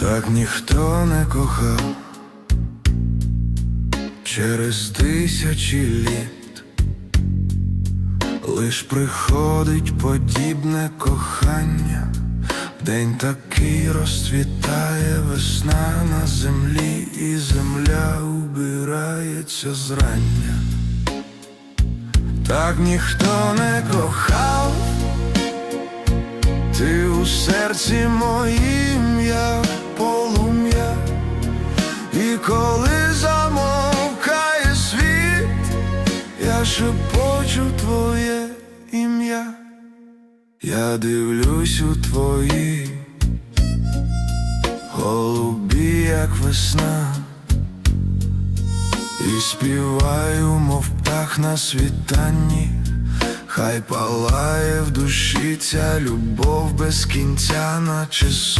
Так ніхто не кохав через тисячі літ, лиш приходить подібне кохання, день такий розцвітає весна на землі, і земля убирається зрання. Так ніхто не кохав, ти у серці моїм, шепочу твоє ім'я, я дивлюсь у твої голубі, як весна. І співаю, мов птах на світанні, хай палає в душі ця любов без кінця, наче сон.